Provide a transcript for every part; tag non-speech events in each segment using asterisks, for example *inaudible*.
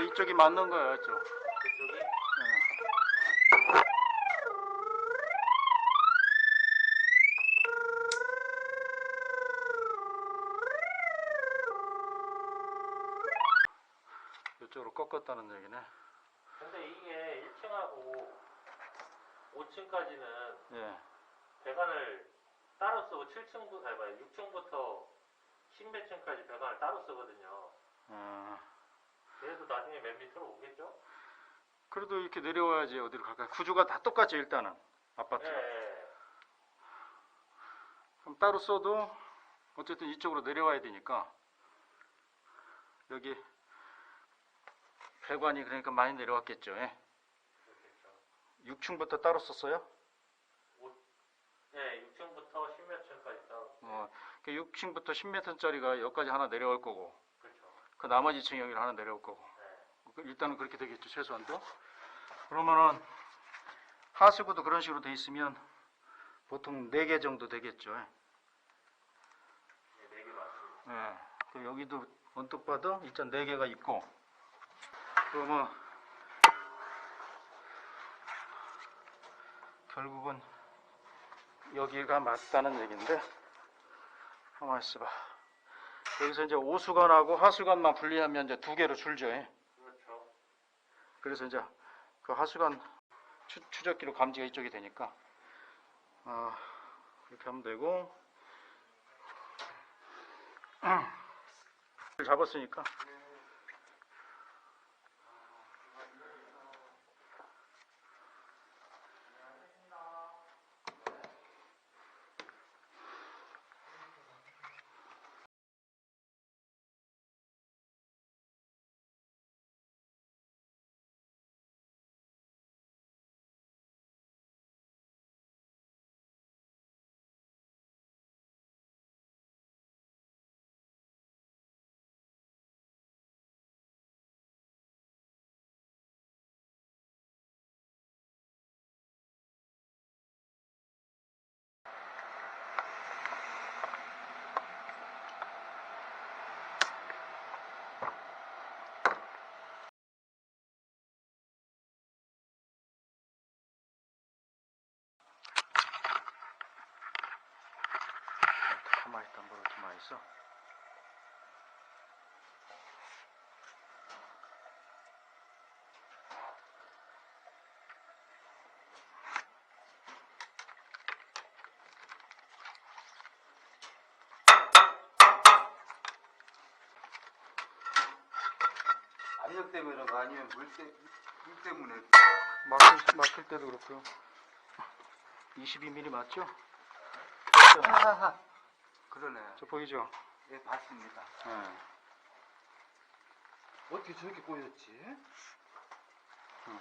이제 이쪽이 맞는 거야, 저. 그쪽이 예. 이쪽으로 꺾었다는 얘기네. 근데 이게 1층하고 5층까지는 예. 배관을 따로 쓰고 7층부터 아니 뭐야 6층부터 10몇 층까지 배관을 따로 쓰거든요. 어, 그래도 나중에 맨 밑으로 오겠죠? 그래도 이렇게 내려와야지 어디로 갈까? 구조가 다 똑같죠, 일단은. 예. 아파트가. 예. 그럼 따로 써도 어쨌든 이쪽으로 내려와야 되니까 여기 배관이 그러니까 많이 내려왔겠죠. 예. 그렇겠죠. 6층부터 따로 썼어요? 예, 6층부터 10몇 층까지 따로. 어, 그 6층부터 10m짜리가 여기까지 하나 내려올 거고 그 나머지 층 여기를 하나 내려올 거고 예. 그 일단은 그렇게 되겠죠 최소한도 그러면은 하수구도 그런 식으로 돼 있으면 보통 4개 정도 되겠죠 예. 예, 4개 맞습니다. 예. 그 여기도 언뜻 봐도 일단 4개가 있고 그러면 결국은 여기가 맞다는 얘기인데 가만 있어봐 여기서 이제 오수관하고 하수관만 분리하면 이제 두 개로 줄죠 예. 그렇죠. 그래서 이제 그 하수관 추, 추적기로 감지가 이쪽이 되니까 어, 그렇게 하면 되고 *clears throat* 잡았으니까 가만히 있다 뭐라 가만히 있어 압력 때문에 그런 거 아니면 물, 때, 물 때문에? 막힐, 막힐 때도 그렇고요. 22mm 맞죠? 하하하 그러네 저 보이죠? 예 봤습니다 예. 어떻게 저렇게 꼬였지? 응.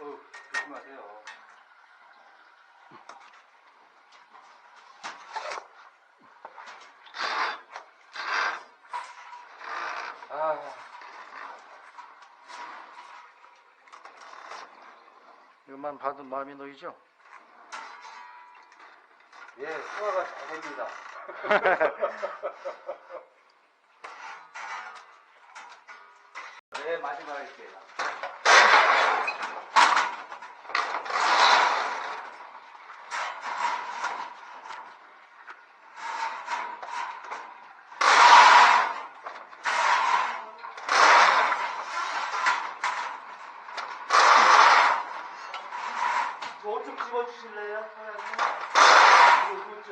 어 조심하세요 아 이것만 봐도 마음이 놓이죠? 예, 소화가 잘 됩니다. *laughs* 네, 마지막 할게요. 저좀 집어주실래요? 이거 이거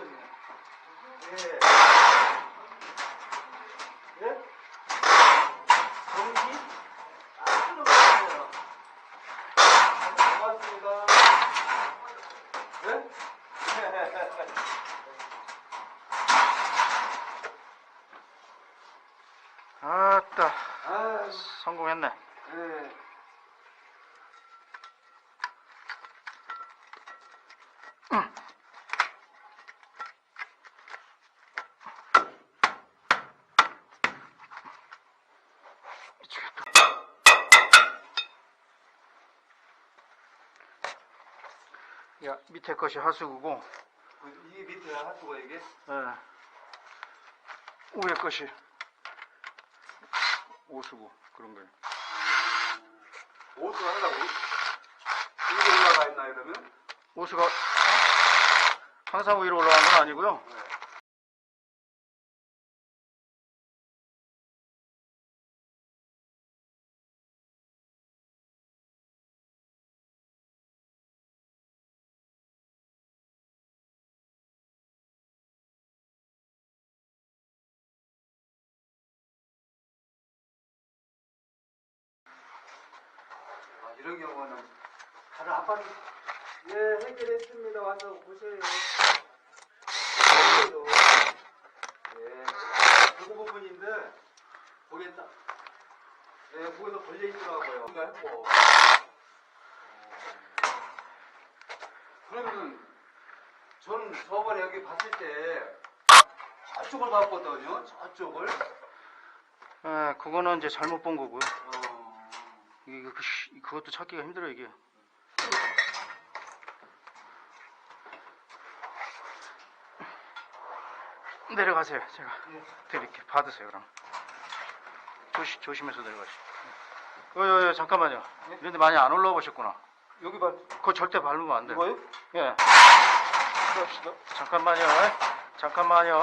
예. 예? 정기? 아, 끊어주세요. 고맙습니다. 예? 아따 아, 성공했네 예. 이쪽에 또 야, 밑에 것이 하수구고, 그 이게 밑에 하수가 이게 예. 위에 것이 오수구 그런 거예요. 오수가 하려고 이게 올라가 있나요 그러면? 오수가 항상 위로 올라간 건 아니고요. 네. 이런 경우는 다른 아파트 예 해결했습니다 와서 보세요. 예, 그 부분인데 거기에 딱 예, 거기서 걸려 있더라고요. 그러니까 했고. 어. 그러면은 저는 저번에 여기 봤을 때 저쪽을 봤거든요. 저쪽을. 예, 그거는 이제 잘못 본 거고요. 어. 이게 그, 시- 그것도 찾기가 힘들어요 이게. 내려가세요. 제가 드릴게. 받으세요 그럼. 조시, 조심해서 내려가시죠. 어, 어, 어, 잠깐만요. 그런데 많이 안 올라와 보셨구나. 여기 봐. 그거 절대 밟으면 안 돼요. 이거요? 예. 잠깐만요. 잠깐만요.